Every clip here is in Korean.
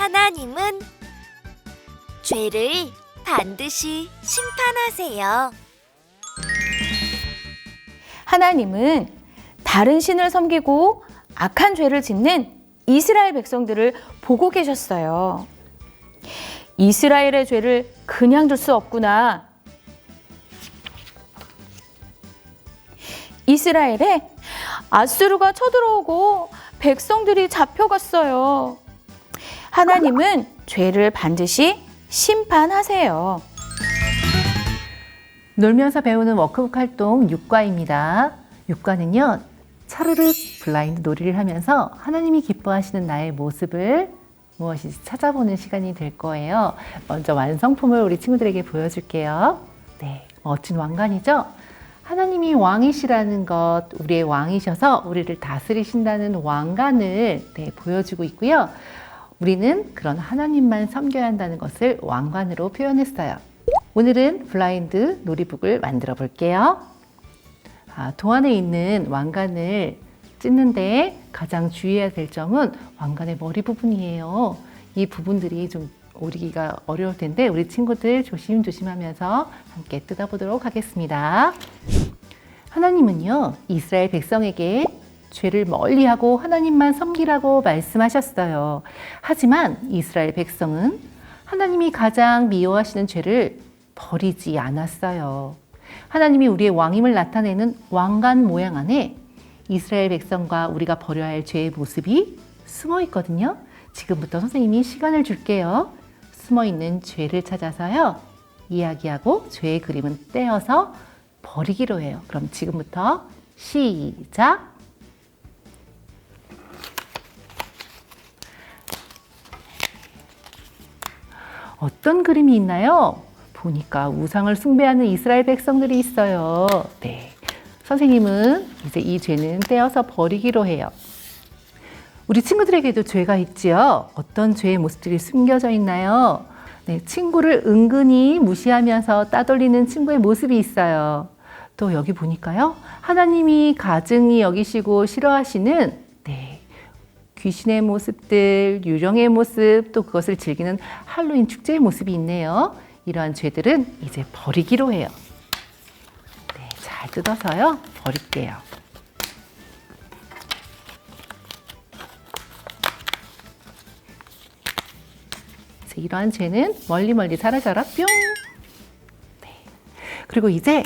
하나님은 죄를 반드시 심판하세요. 하나님은 다른 신을 섬기고 악한 죄를 짓는 이스라엘 백성들을 보고 계셨어요. 이스라엘의 죄를 그냥 둘 수 없구나. 이스라엘에 아수르가 쳐들어오고 백성들이 잡혀갔어요. 하나님은 죄를 반드시 심판하세요. 놀면서 배우는 워크북 활동 6과입니다. 6과는요, 차르르 블라인드 놀이를 하면서 하나님이 기뻐하시는 나의 모습을 무엇인지 찾아보는 시간이 될 거예요. 먼저 완성품을 우리 친구들에게 보여줄게요. 네, 멋진 왕관이죠? 하나님이 왕이시라는 것, 우리의 왕이셔서 우리를 다스리신다는 왕관을 네, 보여주고 있고요. 우리는 그런 하나님만 섬겨야 한다는 것을 왕관으로 표현했어요. 오늘은 블라인드 놀이북을 만들어 볼게요. 아, 도안에 있는 왕관을 찢는데 가장 주의해야 될 점은 왕관의 머리 부분이에요. 이 부분들이 좀 오리기가 어려울 텐데 우리 친구들 조심조심하면서 함께 뜯어보도록 하겠습니다. 하나님은요, 이스라엘 백성에게 죄를 멀리하고 하나님만 섬기라고 말씀하셨어요. 하지만 이스라엘 백성은 하나님이 가장 미워하시는 죄를 버리지 않았어요. 하나님이 우리의 왕임을 나타내는 왕관 모양 안에 이스라엘 백성과 우리가 버려야 할 죄의 모습이 숨어 있거든요. 지금부터 선생님이 시간을 줄게요. 숨어 있는 죄를 찾아서요. 이야기하고 죄의 그림은 떼어서 버리기로 해요. 그럼 지금부터 시작. 어떤 그림이 있나요? 보니까 우상을 숭배하는 이스라엘 백성들이 있어요. 네. 선생님은 이제 이 죄는 떼어서 버리기로 해요. 우리 친구들에게도 죄가 있지요. 어떤 죄의 모습들이 숨겨져 있나요? 네, 친구를 은근히 무시하면서 따돌리는 친구의 모습이 있어요. 또 여기 보니까요. 하나님이 가증히 여기시고 싫어하시는 네, 귀신의 모습들, 유령의 모습, 또 그것을 즐기는 할로윈 축제의 모습이 있네요. 이러한 죄들은 이제 버리기로 해요. 네, 잘 뜯어서요. 버릴게요. 이러한 죄는 멀리 멀리 사라져라 뿅. 네. 그리고 이제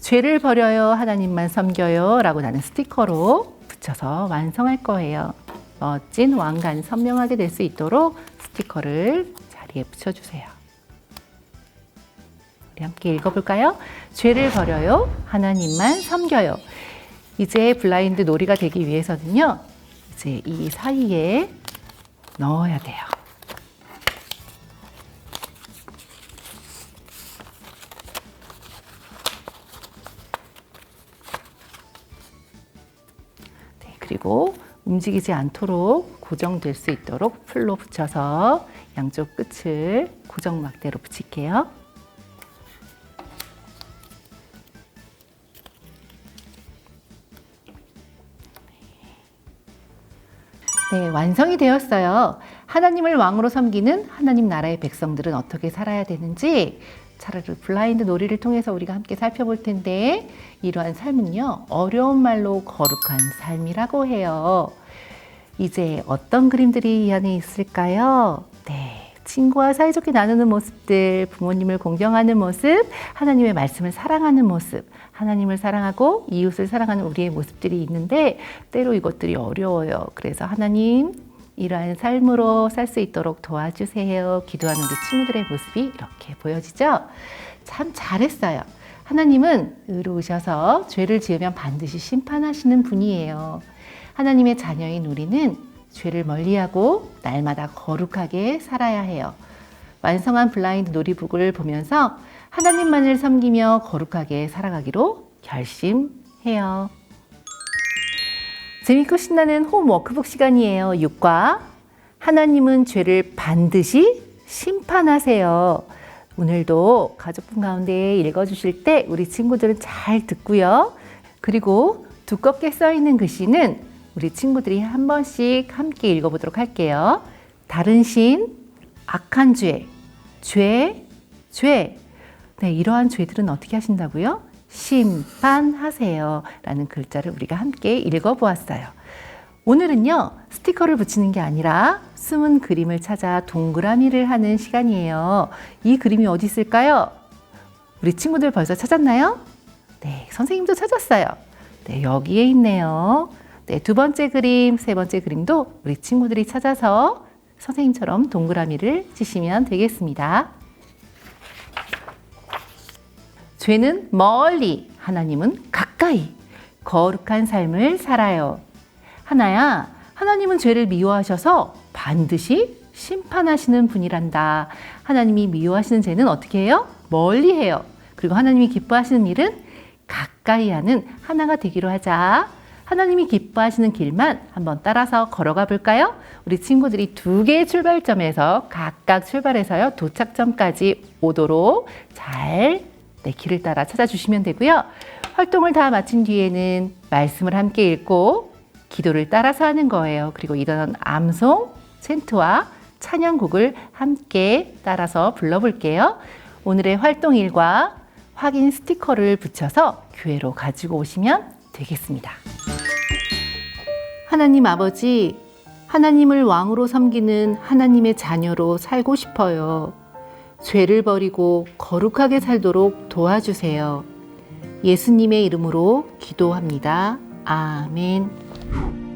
죄를 버려요 하나님만 섬겨요 라고 나는 스티커로 붙여서 완성할 거예요. 멋진 왕관 선명하게 될 수 있도록 스티커를 자리에 붙여주세요. 우리 함께 읽어볼까요? 죄를 버려요 하나님만 섬겨요. 이제 블라인드 놀이가 되기 위해서는요. 이제 이 사이에 넣어야 돼요. 네, 그리고 움직이지 않도록 고정될 수 있도록 풀로 붙여서 양쪽 끝을 고정 막대로 붙일게요. 네, 완성이 되었어요. 하나님을 왕으로 섬기는 하나님 나라의 백성들은 어떻게 살아야 되는지 차라리 블라인드 놀이를 통해서 우리가 함께 살펴볼 텐데 이러한 삶은요 어려운 말로 거룩한 삶이라고 해요. 이제 어떤 그림들이 이 안에 있을까요? 네. 친구와 사이좋게 나누는 모습들, 부모님을 공경하는 모습, 하나님의 말씀을 사랑하는 모습, 하나님을 사랑하고 이웃을 사랑하는 우리의 모습들이 있는데 때로 이것들이 어려워요. 그래서 하나님 이러한 삶으로 살 수 있도록 도와주세요. 기도하는 우리 친구들의 모습이 이렇게 보여지죠? 참 잘했어요. 하나님은 의로우셔서 죄를 지으면 반드시 심판하시는 분이에요. 하나님의 자녀인 우리는 죄를 멀리하고 날마다 거룩하게 살아야 해요. 완성한 블라인드 놀이북을 보면서 하나님만을 섬기며 거룩하게 살아가기로 결심해요. 재밌고 신나는 홈 워크북 시간이에요. 6과 하나님은 죄를 반드시 심판하세요. 오늘도 가족분 가운데 읽어주실 때 우리 친구들은 잘 듣고요. 그리고 두껍게 써 있는 글씨는 우리 친구들이 한 번씩 함께 읽어보도록 할게요. 다른 신, 악한 죄, 죄, 죄. 네, 이러한 죄들은 어떻게 하신다고요? 심판하세요. 라는 글자를 우리가 함께 읽어보았어요. 오늘은요, 스티커를 붙이는 게 아니라 숨은 그림을 찾아 동그라미를 하는 시간이에요. 이 그림이 어디 있을까요? 우리 친구들 벌써 찾았나요? 네, 선생님도 찾았어요. 네, 여기에 있네요. 네, 두 번째 그림, 세 번째 그림도 우리 친구들이 찾아서 선생님처럼 동그라미를 치시면 되겠습니다. 죄는 멀리, 하나님은 가까이 거룩한 삶을 살아요. 하나야, 하나님은 죄를 미워하셔서 반드시 심판하시는 분이란다. 하나님이 미워하시는 죄는 어떻게 해요? 멀리 해요. 그리고 하나님이 기뻐하시는 일은 가까이 하는 하나가 되기로 하자. 하나님이 기뻐하시는 길만 한번 따라서 걸어가 볼까요? 우리 친구들이 두 개의 출발점에서 각각 출발해서요, 도착점까지 오도록 잘 네, 길을 따라 찾아주시면 되고요. 활동을 다 마친 뒤에는 말씀을 함께 읽고 기도를 따라서 하는 거예요. 그리고 이런 암송, 챈트와 찬양곡을 함께 따라서 불러볼게요. 오늘의 활동 일과 확인 스티커를 붙여서 교회로 가지고 오시면 되겠습니다. 하나님 아버지, 하나님을 왕으로 섬기는 하나님의 자녀로 살고 싶어요. 죄를 버리고 거룩하게 살도록 도와주세요. 예수님의 이름으로 기도합니다. 아멘.